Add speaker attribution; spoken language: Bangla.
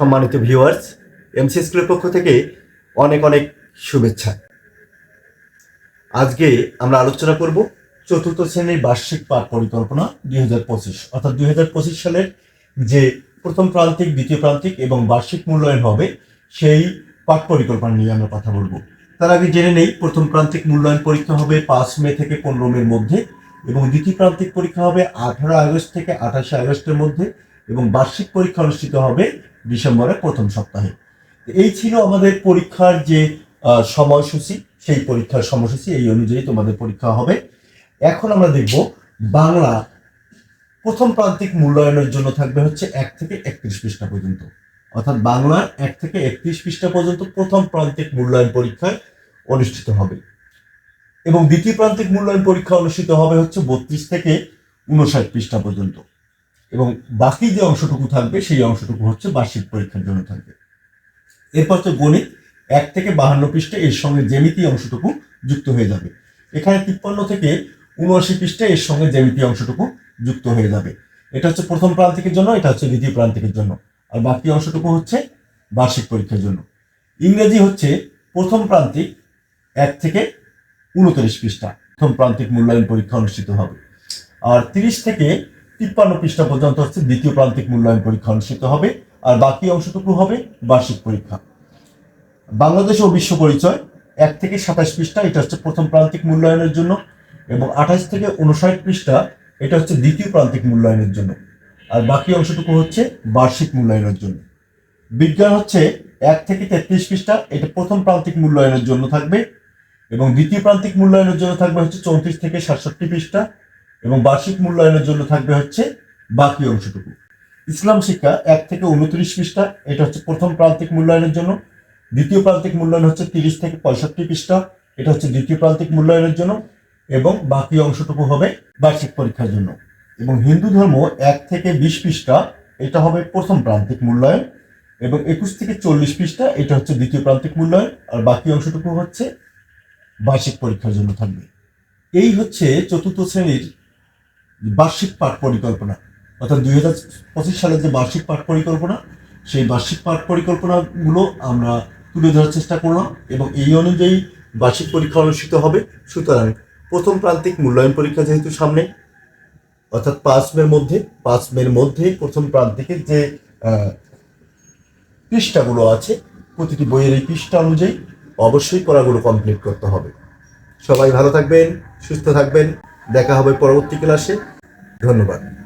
Speaker 1: সম্মানিত ভিউয়ার্স এমসি স্কুলের পক্ষ থেকে অনেক অনেক শুভেচ্ছা। আজকে আমরা আলোচনা করব চতুর্থ শ্রেণির বার্ষিক পাঠ পরিকল্পনা দুই হাজার পঁচিশ, অর্থাৎ দুই হাজার পঁচিশ সালের যে প্রথম প্রান্তিক, দ্বিতীয় প্রান্তিক এবং বার্ষিক মূল্যায়ন হবে, সেই পাঠ পরিকল্পনা নিয়ে আমরা কথা বলব। তার আগে জেনে নেই, প্রথম প্রান্তিক মূল্যায়ন পরীক্ষা হবে পাঁচ মে থেকে পনেরো মের মধ্যে এবং দ্বিতীয় প্রান্তিক পরীক্ষা হবে আঠারো আগস্ট থেকে আঠাশে আগস্টের মধ্যে। এবং বার্ষিক পরীক্ষা অনুষ্ঠিত হবে ডিসেম্বরের প্রথম সপ্তাহে। এই ছিল আমাদের পরীক্ষার যে সময়সূচি, সেই পরীক্ষার সময়সূচি, এই অনুযায়ী তোমাদের পরীক্ষা হবে। এখন আমরা দেখব বাংলা প্রথম প্রান্তিক মূল্যায়নের জন্য থাকবে হচ্ছে এক থেকে একত্রিশ পৃষ্ঠা পর্যন্ত। অর্থাৎ বাংলার এক থেকে একত্রিশ পৃষ্ঠা পর্যন্ত প্রথম প্রান্তিক মূল্যায়ন পরীক্ষায় অনুষ্ঠিত হবে। এবং দ্বিতীয় প্রান্তিক মূল্যায়ন পরীক্ষা অনুষ্ঠিত হবে হচ্ছে বত্রিশ থেকে উনষাট পৃষ্ঠা পর্যন্ত। এবং বাকি যে অংশটুকু থাকবে, সেই অংশটুকু হচ্ছে বার্ষিক পরীক্ষার জন্য থাকবে। এরপর তো গণিত, এক থেকে বাহান্ন পৃষ্ঠা এর সঙ্গে জ্যামিতি অংশটুকু যুক্ত হয়ে যাবে। এখানে তিপ্পান্ন থেকে উনআশি পৃষ্ঠা এর সঙ্গে জ্যামিতি অংশটুকু যুক্ত হয়ে যাবে। এটা হচ্ছে প্রথম প্রান্তিকের জন্য, এটা হচ্ছে দ্বিতীয় প্রান্তিকের জন্য। আর বাকি অংশটুকু হচ্ছে বার্ষিক পরীক্ষার জন্য। ইংরেজি হচ্ছে প্রথম প্রান্তিক, এক থেকে উনত্রিশ পৃষ্ঠা। প্রথম প্রান্তিক মূল্যায়ন পরীক্ষা অনুষ্ঠিত হবে। আর তিরিশ থেকে তিপ্পান্ন পৃষ্ঠা পর্যন্ত হচ্ছে দ্বিতীয় প্রান্তিক মূল্যায়ন পরীক্ষা অনুষ্ঠিত হবে, আর বাকি অংশটুকু হবে বার্ষিক পরীক্ষা। বাংলাদেশ ও বিশ্ব পরিচয়, এক থেকে সাতাশ পৃষ্ঠা, এটা হচ্ছে প্রথম প্রান্তিক মূল্যায়নের জন্য, এবং আঠাশ থেকে উনষাট পৃষ্ঠা, এটা হচ্ছে দ্বিতীয় প্রান্তিক মূল্যায়নের জন্য, আর বাকি অংশটুকু হচ্ছে বার্ষিক মূল্যায়নের জন্য। বিজ্ঞান হচ্ছে এক থেকে তেত্রিশ পৃষ্ঠা, এটা প্রথম প্রান্তিক মূল্যায়নের জন্য থাকবে, এবং দ্বিতীয় প্রান্তিক মূল্যায়নের জন্য থাকবে হচ্ছে চৌত্রিশ থেকে সাতষট্টি পৃষ্ঠা এবং বার্ষিক মূল্যায়নের জন্য থাকবে হচ্ছে বাকি অংশটুকু। ইসলাম শিক্ষা এক থেকে উনত্রিশ পৃষ্ঠা, এটা হচ্ছে প্রথম প্রান্তিক মূল্যায়নের জন্য। দ্বিতীয় প্রান্তিক মূল্যায়ন হচ্ছে তিরিশ থেকে পঁয়ষট্টি পৃষ্ঠা, এটা হচ্ছে দ্বিতীয় প্রান্তিক মূল্যায়নের জন্য এবং বাকি অংশটুকু হবে বার্ষিক পরীক্ষার জন্য। এবং হিন্দু ধর্ম এক থেকে বিশ পৃষ্ঠা, এটা হবে প্রথম প্রান্তিক মূল্যায়ন। এবং একুশ থেকে চল্লিশ পৃষ্ঠা, এটা হচ্ছে দ্বিতীয় প্রান্তিক মূল্যায়ন। আর বাকি অংশটুকু হচ্ছে বার্ষিক পরীক্ষার জন্য থাকবে। এই হচ্ছে চতুর্থ শ্রেণির বার্ষিক পাঠ পরিকল্পনা, অর্থাৎ দুই হাজার পঁচিশ সালের যে বার্ষিক পাঠ পরিকল্পনা, সেই বার্ষিক পাঠ পরিকল্পনাগুলো আমরা তুলে ধরার চেষ্টা করলাম এবং এই অনুযায়ী বার্ষিক পরীক্ষা অনুষ্ঠিত হবে। সুতরাং প্রথম প্রান্তিক মূল্যায়ন পরীক্ষা যেহেতু সামনে, অর্থাৎ পাঁচ মের মধ্যে, পাঁচ মের মধ্যে প্রথম প্রান্তিকের যে পৃষ্ঠাগুলো আছে, প্রতিটি বইয়ের এই পৃষ্ঠা অনুযায়ী অবশ্যই পড়াগুলো কমপ্লিট করতে হবে। সবাই ভালো থাকবেন, সুস্থ থাকবেন। দেখা হবে পরবর্তী ক্লাসে। ধন্যবাদ।